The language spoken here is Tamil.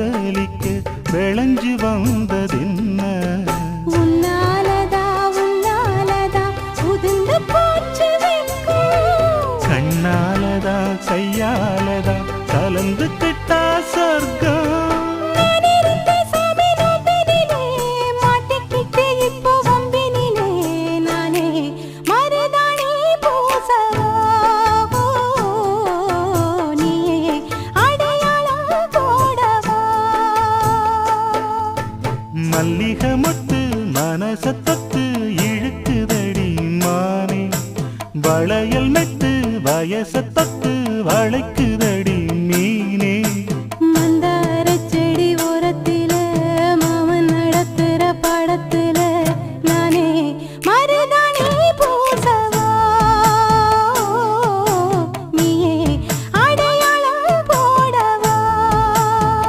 காதலிக்க விளைஞ்சு வந்ததென்ன? கண்ணாலதா கையாலதா கலந்து கிட்டா சொர்க்கம். மல்லிக மொத்து மனச தொத்து இழுக்குதடி மானே. வளையல் மெத்து வயச தொத்து வளைக்குதடி மீனே. மந்தார செடி ஓரத்தில மாமன் நடத்துற படத்துல நானே மறு